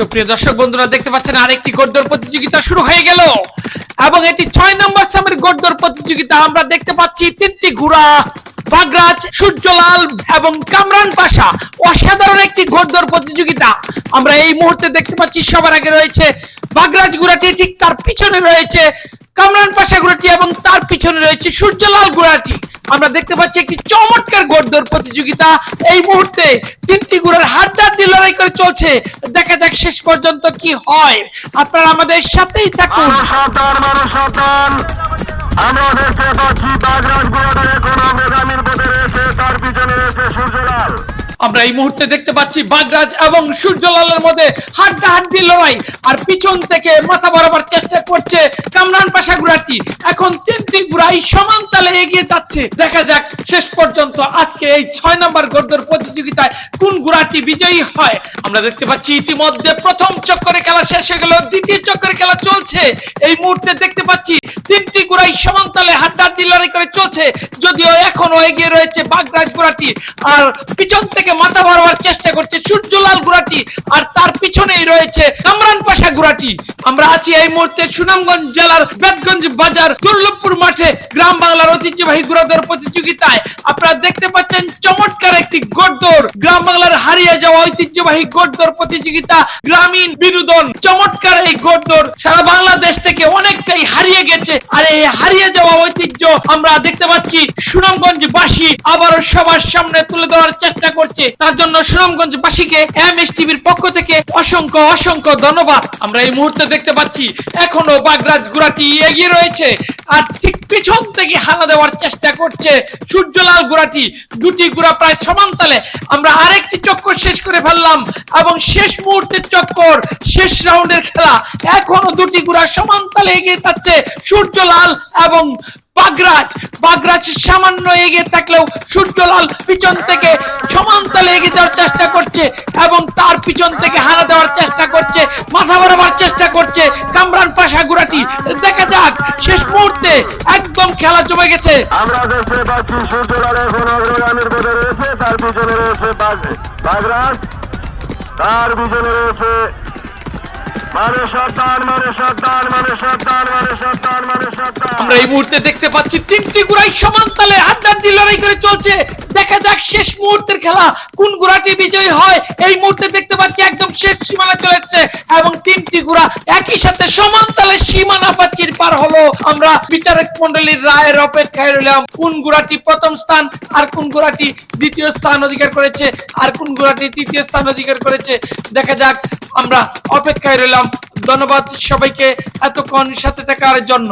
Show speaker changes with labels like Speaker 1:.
Speaker 1: সুপ্রিয় দর্শক বন্ধুরা, দেখতে পাচ্ছেন আরেকটি গোড্ডর প্রতিযোগিতা শুরু হয়ে গেল। এবং এটি ছয় নম্বর সামের গোড্ডর প্রতিযোগিতা আমরা দেখতে পাচ্ছি তিনটি ঘোড়া, বাগরাজ, সূর্যলাল এবং কামরান পাশা। অসাধারণ একটি ঘোড়দৌড় প্রতিযোগিতা। আমরা এই মুহূর্তে দেখতে পাচ্ছি সবার আগে রয়েছে বাগরাজ ঘোড়াটি, ঠিক তার পিছনে রয়েছে কামরান পাশা ঘোড়াটি এবং তার পিছনে রয়েছে সূর্যলাল ঘোড়াটি। আমরা দেখতে পাচ্ছি একটি চমৎকার ঘোড়দৌড় প্রতিযোগিতা। এই মুহূর্তে তিনটি গুড়ের হাড্ডাহাড্ডি লড়াই করে চলছে। দেখা যাক শেষ পর্যন্ত কি হয়। আপনারা আমাদের সাথেই থাকুন।
Speaker 2: আমরা দেখতে পাচ্ছি বাগরাজ গোড়াটা এখন মেঘামির পথে রয়েছে তার পিছনে রয়েছে সূর্যলাল
Speaker 1: আমরা এই মুহূর্তে দেখতে পাচ্ছি বাগরাজ এবং সূর্যলালের মধ্যে হাড্ডাহাড্ডি লড়াই। আর পিছন থেকে মাথা বরাবর চেষ্টা করছে কামরান পাশা গুড়াটি এখন তিনটি গুড়াই সমান তালে এগিয়ে যাচ্ছে। দেখা যাক শেষ পর্যন্ত আজকে এই ছয় নম্বর গর্দর প্রতিযোগিতায় কোন গুড়াটি বিজয়ী হয়। আমরা দেখতে পাচ্ছি ইতিমধ্যে প্রথম চক্করে খেলা শেষ হয়ে গেল, দ্বিতীয় চক্করে খেলা চলছে। এই মুহূর্তে দেখতে পাচ্ছি তিনটি গুড়াই সমান তালে হাড্ডাহাড্ডি লড়াই করে চলছে যদিও এখনও এগিয়ে রয়েছে বাগরাজ গুড়াটি আর পিছন থেকে মাথা মারবার চেষ্টা করছে সূর্যলাল গুড়াটি আর তার পিছনেই রয়েছে কামরান পাশা গুড়াটি। আমরা আছি এই মুহূর্তে সুনামগঞ্জ জেলার বেতগঞ্জ বাজার, দুর্লভপুর মাঠে গ্রাম বাংলার ঐতিহ্যবাহী গুড়াদৌড় প্রতিযোগিতায়। আপনারা দেখতে পাচ্ছেন চমৎকার একটি গোড়দৌড় গ্রাম বাংলার হারিয়ে যাওয়া ঐতিহ্যবাহী গোড়দৌড় প্রতিযোগিতা, গ্রামীণ বিনোদন। চমৎকার এই গোড়দৌড় সারা হারিয়ে গেছে আর এই হারিয়ে যাওয়া ঐতিহ্য আমরা দেখতে পাচ্ছি। সুনামগঞ্জ বাসী আবারও সবার সামনে তুলে ধরার চেষ্টা করছে। তার জন্য সুনামগঞ্জ বাসীকে এম এস টিভির পক্ষ থেকে অসংখ্য অসংখ্য ধন্যবাদ। আমরা এই মুহূর্তে দেখতে পাচ্ছি, এখনও বাগরাজ গুড়াটি এগিয়ে রয়েছে। আর ঠিক পিছন থেকে হানা দেওয়ার চেষ্টা করছে সূর্যলাল গুড়াটি। দুটি গুড়া প্রায় সমান তালে। আমরা আরেকটি চক্কর শেষ করে ফেললাম এবং শেষ মুহূর্তের চক্কর, শেষ রাউন্ডের খেলা এখনও দুটি গুড়া সমান তালে এগিয়ে যাচ্ছে সূর্যলাল এবং বাগরাজ। বাগরাজ সামান্য এগিয়ে থাকলেও সূর্যলাল পিছন থেকে সমান তালে এগিয়ে যাওয়ার চেষ্টা করছে এবং তার পিছন থেকে হানা দেওয়ার চেষ্টা করছে মাথা বরাবার চেষ্টা করছে কামরান পাশা গুড়াটি। দেখা যাক, শেষ মুহূর্তে একদম খেলা জমে গেছে।
Speaker 2: আমরা দেখতে পাচ্ছি এখন অগ্রগামীর রয়েছে, তার পিছনে রয়েছে তার পিছনে রয়েছে
Speaker 1: আমরা এই মুহূর্তে দেখতে পাচ্ছি তিনটি গুড়াই সমান তালে হাড্ডাহাড্ডি লড়াই করে চলছে। দেখা যাক শেষ মুহূর্তের খেলা কোন গুড়াটি বিজয়ী হয়। এই মুহূর্তে দেখতে পাচ্ছি একদম শেষ সীমানা চলে যাচ্ছে এবং তিনটি গুড়া একই সাথে সমান তালে সীমানা পাচ্ছির পার হলো। আমরা বিচারক মন্ডলীর রায়ের অপেক্ষায় রইলাম। কোন গুড়াটি প্রথম স্থান আর কোন গুড়াটি দ্বিতীয় স্থান অধিকার করেছে? আর কোন গুড়াটি তৃতীয় স্থান অধিকার করেছে? দেখা যাক আমরা অপেক্ষায় রইলাম। ধন্যবাদ সবাইকে এতক্ষণ সাথে থাকার জন্য।